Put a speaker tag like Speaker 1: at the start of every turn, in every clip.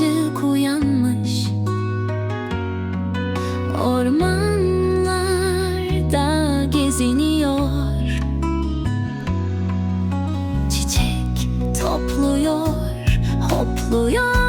Speaker 1: ayıcık uyanmış. Ormanlarda geziniyor. Çiçek topluyor, hopluyor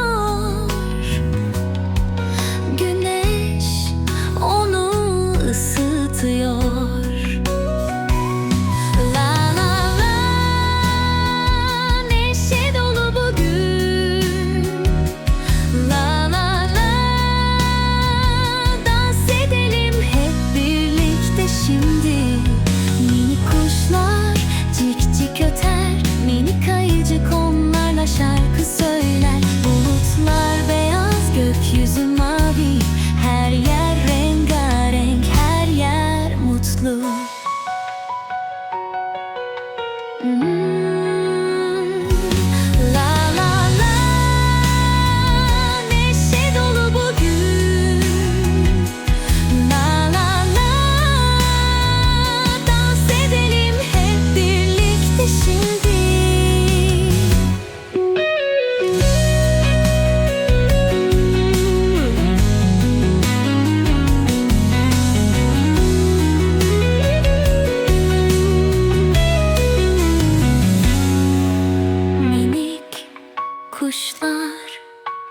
Speaker 1: kuşlar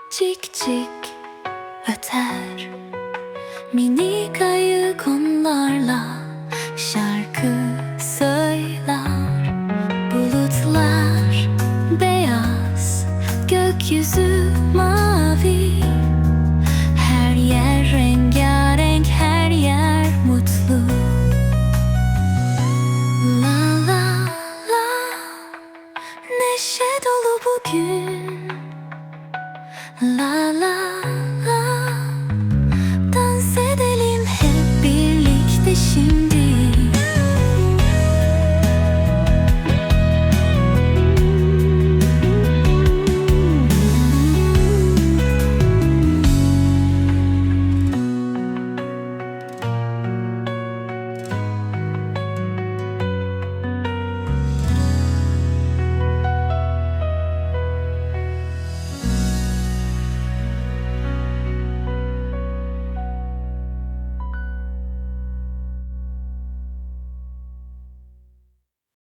Speaker 1: cik cik öter. Minik ayı onlarla şarkı söyler. Bulutlar beyaz gökyüzü mavi. Her yer rengarenk her yer mutlu. La la la Neşe dolu bugün La la